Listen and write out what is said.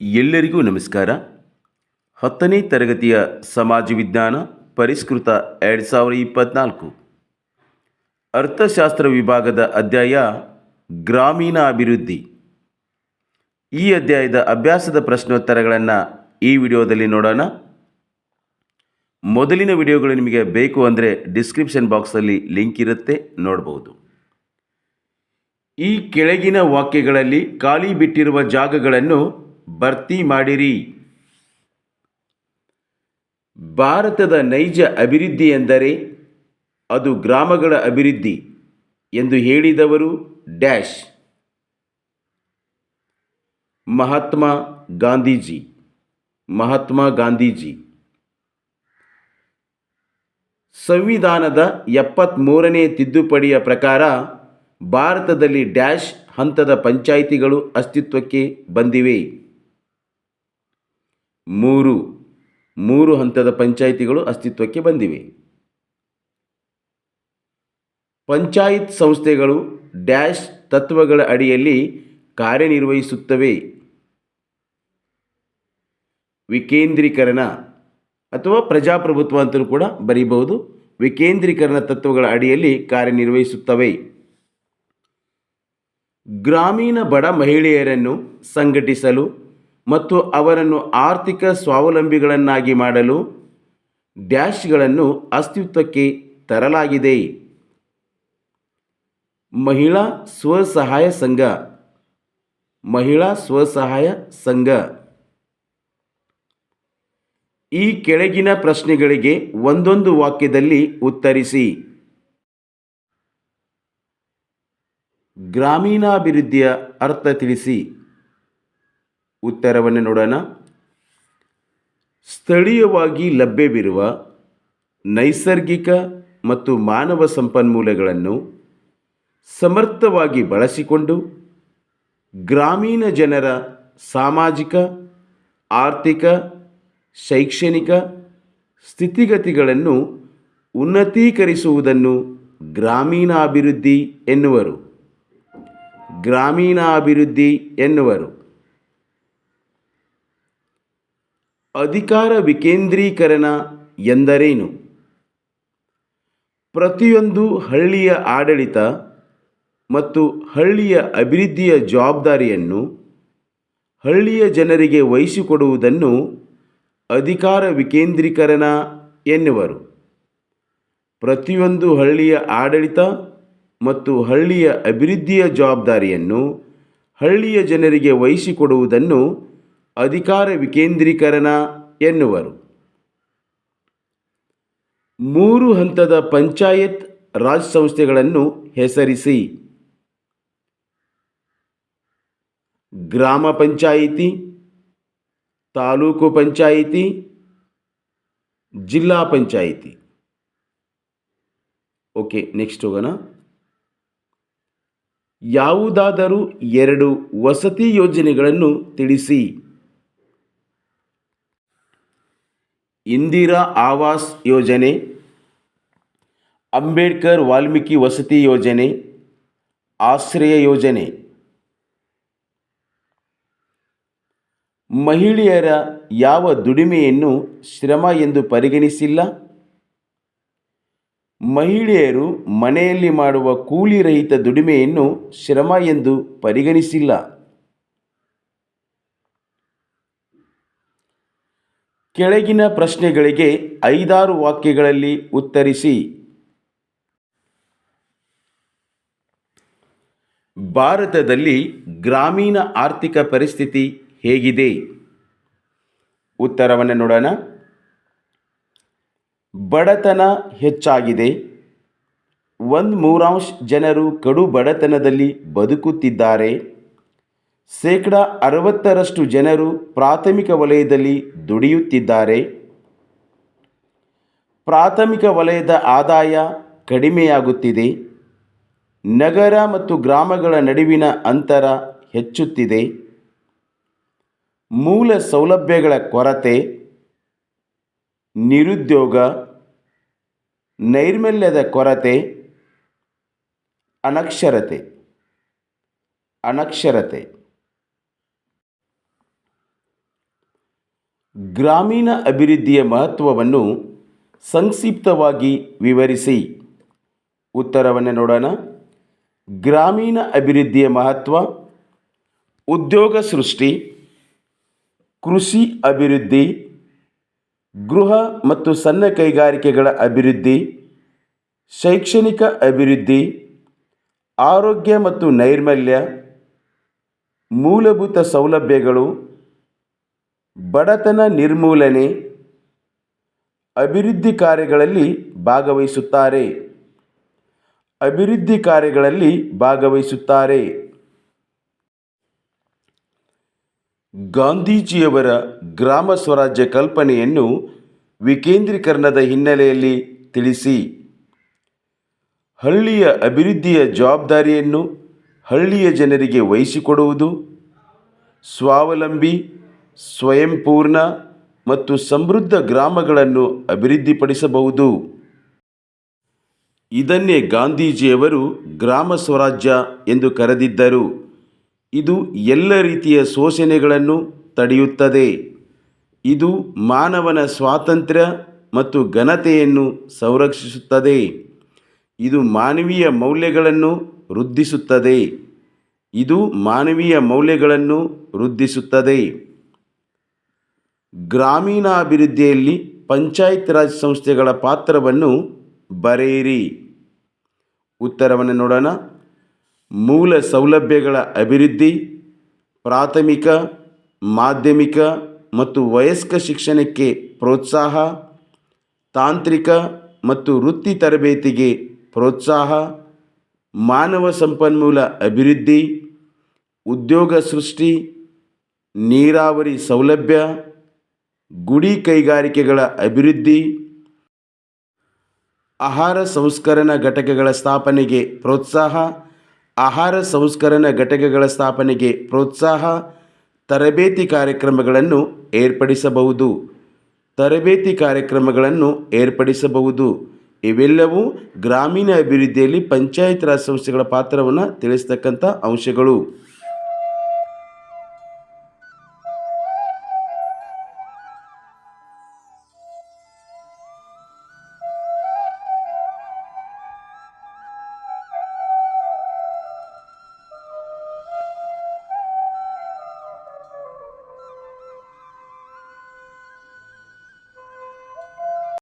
ಎಲ್ಲರಿಗೂ ನಮಸ್ಕಾರ. ಹತ್ತನೇ ತರಗತಿಯ ಸಮಾಜ ವಿಜ್ಞಾನ ಪರಿಷ್ಕೃತ ಎರಡು ಸಾವಿರ ಇಪ್ಪತ್ತ್ನಾಲ್ಕು ಅರ್ಥಶಾಸ್ತ್ರ ವಿಭಾಗದ ಅಧ್ಯಾಯ ಗ್ರಾಮೀಣ ಅಭಿವೃದ್ಧಿ ಈ ಅಧ್ಯಾಯದ ಅಭ್ಯಾಸದ ಪ್ರಶ್ನೋತ್ತರಗಳನ್ನು ಈ ವಿಡಿಯೋದಲ್ಲಿ ನೋಡೋಣ. ಮೊದಲಿನ ವಿಡಿಯೋಗಳು ನಿಮಗೆ ಬೇಕು ಅಂದರೆ ಡಿಸ್ಕ್ರಿಪ್ಷನ್ ಬಾಕ್ಸಲ್ಲಿ ಲಿಂಕ್ ಇರುತ್ತೆ ನೋಡಬಹುದು ಈ ಕೆಳಗಿನ ವಾಕ್ಯಗಳಲ್ಲಿ ಖಾಲಿ ಬಿಟ್ಟಿರುವ ಜಾಗಗಳನ್ನು ಭರ್ತಿ ಮಾಡಿರಿ. ಭಾರತದ ನೈಜ ಅಭಿವೃದ್ಧಿ ಎಂದರೆ ಅದು ಗ್ರಾಮಗಳ ಅಭಿವೃದ್ಧಿ ಎಂದು ಹೇಳಿದವರು ಡ್ಯಾಶ್. ಮಹಾತ್ಮ ಗಾಂಧೀಜಿ ಮಹಾತ್ಮ ಗಾಂಧೀಜಿ. ಸಂವಿಧಾನದ ಎಪ್ಪತ್ತ್ಮೂರನೇ ತಿದ್ದುಪಡಿಯ ಪ್ರಕಾರ ಭಾರತದಲ್ಲಿ ಡ್ಯಾಶ್ ಹಂತದ ಪಂಚಾಯಿತಿಗಳು ಅಸ್ತಿತ್ವಕ್ಕೆ ಬಂದಿವೆ. ಮೂರು ಮೂರು ಹಂತದ ಪಂಚಾಯಿತಿಗಳು ಅಸ್ತಿತ್ವಕ್ಕೆ ಬಂದಿವೆ. ಪಂಚಾಯತ್ ಸಂಸ್ಥೆಗಳು ಡ್ಯಾಶ್ ತತ್ವಗಳ ಅಡಿಯಲ್ಲಿ ಕಾರ್ಯನಿರ್ವಹಿಸುತ್ತವೆ. ವಿಕೇಂದ್ರೀಕರಣ ಅಥವಾ ಪ್ರಜಾಪ್ರಭುತ್ವ ಅಂತಲೂ ಕೂಡ ಬರೀಬಹುದು. ವಿಕೇಂದ್ರೀಕರಣ ತತ್ವಗಳ ಅಡಿಯಲ್ಲಿ ಕಾರ್ಯನಿರ್ವಹಿಸುತ್ತವೆ. ಗ್ರಾಮೀಣ ಬಡ ಮಹಿಳೆಯರನ್ನು ಸಂಘಟಿಸಲು ಮತ್ತು ಅವರನ್ನು ಆರ್ಥಿಕ ಸ್ವಾವಲಂಬಿಗಳನ್ನಾಗಿ ಮಾಡಲು ಡ್ಯಾಶ್ಗಳನ್ನು ಅಸ್ತಿತ್ವಕ್ಕೆ ತರಲಾಗಿದೆ. ಮಹಿಳಾ ಸ್ವಸಹಾಯ ಸಂಘ, ಮಹಿಳಾ ಸ್ವಸಹಾಯ ಸಂಘ. ಈ ಕೆಳಗಿನ ಪ್ರಶ್ನೆಗಳಿಗೆ ಒಂದೊಂದು ವಾಕ್ಯದಲ್ಲಿ ಉತ್ತರಿಸಿ. ಗ್ರಾಮೀಣಾಭಿವೃದ್ಧಿಯ ಅರ್ಥ ತಿಳಿಸಿ. ಉತ್ತರವನ್ನು ನೋಡೋಣ. ಸ್ಥಳೀಯವಾಗಿ ಲಭ್ಯವಿರುವ ನೈಸರ್ಗಿಕ ಮತ್ತು ಮಾನವ ಸಂಪನ್ಮೂಲಗಳನ್ನು ಸಮರ್ಥವಾಗಿ ಬಳಸಿಕೊಂಡು ಗ್ರಾಮೀಣ ಜನರ ಸಾಮಾಜಿಕ, ಆರ್ಥಿಕ, ಶೈಕ್ಷಣಿಕ ಸ್ಥಿತಿಗತಿಗಳನ್ನು ಉನ್ನತೀಕರಿಸುವುದನ್ನು ಗ್ರಾಮೀಣಾಭಿವೃದ್ಧಿ ಎನ್ನುವರು. ಗ್ರಾಮೀಣಾಭಿವೃದ್ಧಿ ಎನ್ನುವರು. ಅಧಿಕಾರ ವಿಕೇಂದ್ರೀಕರಣ ಎಂದರೇನು? ಪ್ರತಿಯೊಂದು ಹಳ್ಳಿಯ ಆಡಳಿತ ಮತ್ತು ಹಳ್ಳಿಯ ಅಭಿವೃದ್ಧಿಯ ಜವಾಬ್ದಾರಿಯನ್ನು ಹಳ್ಳಿಯ ಜನರಿಗೆ ವಹಿಸಿಕೊಡುವುದನ್ನು ಅಧಿಕಾರ ವಿಕೇಂದ್ರೀಕರಣ ಎನ್ನುವರು. ಪ್ರತಿಯೊಂದು ಹಳ್ಳಿಯ ಆಡಳಿತ ಮತ್ತು ಹಳ್ಳಿಯ ಅಭಿವೃದ್ಧಿಯ ಜವಾಬ್ದಾರಿಯನ್ನು ಹಳ್ಳಿಯ ಜನರಿಗೆ ವಹಿಸಿಕೊಡುವುದನ್ನು ಅಧಿಕಾರ ವಿಕೇಂದ್ರೀಕರಣ ಎನ್ನುವರು. ಮೂರು ಹಂತದ ಪಂಚಾಯತ್ ರಾಜ್ ಸಂಸ್ಥೆಗಳನ್ನು ಹೆಸರಿಸಿ. ಗ್ರಾಮ ಪಂಚಾಯಿತಿ, ತಾಲೂಕು ಪಂಚಾಯಿತಿ, ಜಿಲ್ಲಾ ಪಂಚಾಯಿತಿ. ಓಕೆ, ನೆಕ್ಸ್ಟ್ ಹೋಗೋಣ. ಯಾವುದಾದರೂ ಎರಡು ವಸತಿ ಯೋಜನೆಗಳನ್ನು ತಿಳಿಸಿ. ಇಂದಿರಾ ಆವಾಸ್ ಯೋಜನೆ, ಅಂಬೇಡ್ಕರ್ ವಾಲ್ಮೀಕಿ ವಸತಿ ಯೋಜನೆ, ಆಶ್ರಯ ಯೋಜನೆ. ಮಹಿಳೆಯರ ಯಾವ ದುಡಿಮೆಯನ್ನು ಶ್ರಮ ಎಂದು ಪರಿಗಣಿಸಿಲ್ಲ? ಮಹಿಳೆಯರು ಮನೆಯಲ್ಲಿ ಮಾಡುವ ಕೂಲಿರಹಿತ ದುಡಿಮೆಯನ್ನು ಶ್ರಮ ಎಂದು ಪರಿಗಣಿಸಿಲ್ಲ. ಕೆಳಗಿನ ಪ್ರಶ್ನೆಗಳಿಗೆ ಐದಾರು ವಾಕ್ಯಗಳಲ್ಲಿ ಉತ್ತರಿಸಿ. ಭಾರತದಲ್ಲಿ ಗ್ರಾಮೀಣ ಆರ್ಥಿಕ ಪರಿಸ್ಥಿತಿ ಹೇಗಿದೆ? ಉತ್ತರವನ್ನು ನೋಡೋಣ. ಬಡತನ ಹೆಚ್ಚಾಗಿದೆ. ಒಂದು ಮೂರಾಂಶ ಜನರು ಕಡು ಬಡತನದಲ್ಲಿ ಬದುಕುತ್ತಿದ್ದಾರೆ. ಶೇಕಡ ಅರವತ್ತರಷ್ಟು ಜನರು ಪ್ರಾಥಮಿಕ ವಲಯದಲ್ಲಿ ದುಡಿಯುತ್ತಿದ್ದಾರೆ. ಪ್ರಾಥಮಿಕ ವಲಯದ ಆದಾಯ ಕಡಿಮೆಯಾಗುತ್ತಿದೆ. ನಗರ ಮತ್ತು ಗ್ರಾಮಗಳ ನಡುವಿನ ಅಂತರ ಹೆಚ್ಚುತ್ತಿದೆ. ಮೂಲ ಸೌಲಭ್ಯಗಳ ಕೊರತೆ, ನಿರುದ್ಯೋಗ, ನೈರ್ಮಲ್ಯದ ಕೊರತೆ, ಅನಕ್ಷರತೆ ಅನಕ್ಷರತೆ. ಗ್ರಾಮೀಣ ಅಭಿವೃದ್ಧಿಯ ಮಹತ್ವವನ್ನು ಸಂಕ್ಷಿಪ್ತವಾಗಿ ವಿವರಿಸಿ. ಉತ್ತರವನ್ನು ನೋಡೋಣ. ಗ್ರಾಮೀಣ ಅಭಿವೃದ್ಧಿಯ ಮಹತ್ವ, ಉದ್ಯೋಗ ಸೃಷ್ಟಿ, ಕೃಷಿ ಅಭಿವೃದ್ಧಿ, ಗೃಹ ಮತ್ತು ಸಣ್ಣ ಕೈಗಾರಿಕೆಗಳ ಅಭಿವೃದ್ಧಿ, ಶೈಕ್ಷಣಿಕ ಅಭಿವೃದ್ಧಿ, ಆರೋಗ್ಯ ಮತ್ತು ನೈರ್ಮಲ್ಯ, ಮೂಲಭೂತ ಸೌಲಭ್ಯಗಳು ಬಡತನ ನಿರ್ಮೂಲನೆ ಅಭಿವೃದ್ಧಿ ಕಾರ್ಯಗಳಲ್ಲಿ ಭಾಗವಹಿಸುತ್ತಾರೆ. ಅಭಿವೃದ್ಧಿ ಕಾರ್ಯಗಳಲ್ಲಿ ಭಾಗವಹಿಸುತ್ತಾರೆ. ಗಾಂಧೀಜಿಯವರ ಗ್ರಾಮ ಸ್ವರಾಜ್ಯ ಕಲ್ಪನೆಯನ್ನು ವಿಕೇಂದ್ರೀಕರಣದ ಹಿನ್ನೆಲೆಯಲ್ಲಿ ತಿಳಿಸಿ. ಹಳ್ಳಿಯ ಅಭಿವೃದ್ಧಿಯ ಜವಾಬ್ದಾರಿಯನ್ನು ಹಳ್ಳಿಯ ಜನರಿಗೆ ವಹಿಸಿಕೊಡುವುದು ಸ್ವಾವಲಂಬಿ ಸ್ವಯಂಪೂರ್ಣ ಮತ್ತು ಸಮೃದ್ಧ ಗ್ರಾಮಗಳನ್ನು ಅಭಿವೃದ್ಧಿಪಡಿಸಬಹುದು. ಇದನ್ನೇ ಗಾಂಧೀಜಿಯವರು ಗ್ರಾಮ ಸ್ವರಾಜ್ಯ ಎಂದು ಕರೆದಿದ್ದರು. ಇದು ಎಲ್ಲ ರೀತಿಯ ಶೋಷಣೆಗಳನ್ನು ತಡೆಯುತ್ತದೆ. ಇದು ಮಾನವನ ಸ್ವಾತಂತ್ರ್ಯ ಮತ್ತು ಘನತೆಯನ್ನು ಸಂರಕ್ಷಿಸುತ್ತದೆ. ಇದು ಮಾನವೀಯ ಮೌಲ್ಯಗಳನ್ನು ವೃದ್ಧಿಸುತ್ತದೆ. ಇದು ಮಾನವೀಯ ಮೌಲ್ಯಗಳನ್ನು ವೃದ್ಧಿಸುತ್ತದೆ. ಗ್ರಾಮೀಣಾಭಿವೃದ್ಧಿಯಲ್ಲಿ ಪಂಚಾಯತ್ ರಾಜ್ ಸಂಸ್ಥೆಗಳ ಪಾತ್ರವನ್ನು ಬರೆಯಿರಿ. ಉತ್ತರವನ್ನು ನೋಡೋಣ. ಮೂಲ ಸೌಲಭ್ಯಗಳ ಅಭಿವೃದ್ಧಿ, ಪ್ರಾಥಮಿಕ, ಮಾಧ್ಯಮಿಕ ಮತ್ತು ವಯಸ್ಕ ಶಿಕ್ಷಣಕ್ಕೆ ಪ್ರೋತ್ಸಾಹ, ತಾಂತ್ರಿಕ ಮತ್ತು ವೃತ್ತಿ ತರಬೇತಿಗೆ ಪ್ರೋತ್ಸಾಹ, ಮಾನವ ಸಂಪನ್ಮೂಲ ಅಭಿವೃದ್ಧಿ, ಉದ್ಯೋಗ ಸೃಷ್ಟಿ, ನೀರಾವರಿ ಸೌಲಭ್ಯ ಗುಡಿ ಕೈಗಾರಿಕೆಗಳ ಅಭಿವೃದ್ಧಿ, ಆಹಾರ ಸಂಸ್ಕರಣ ಘಟಕಗಳ ಸ್ಥಾಪನೆಗೆ ಪ್ರೋತ್ಸಾಹ, ಆಹಾರ ಸಂಸ್ಕರಣ ಘಟಕಗಳ ಸ್ಥಾಪನೆಗೆ ಪ್ರೋತ್ಸಾಹ, ತರಬೇತಿ ಕಾರ್ಯಕ್ರಮಗಳನ್ನು ಏರ್ಪಡಿಸಬಹುದು. ತರಬೇತಿ ಕಾರ್ಯಕ್ರಮಗಳನ್ನು ಏರ್ಪಡಿಸಬಹುದು. ಇವೆಲ್ಲವೂ ಗ್ರಾಮೀಣ ಅಭಿವೃದ್ಧಿಯಲ್ಲಿ ಪಂಚಾಯತ್ ರಾಜ್ ಸಂಸ್ಥೆಗಳ ಪಾತ್ರವನ್ನು ತಿಳಿಸ್ತಕ್ಕಂಥ ಅಂಶಗಳು.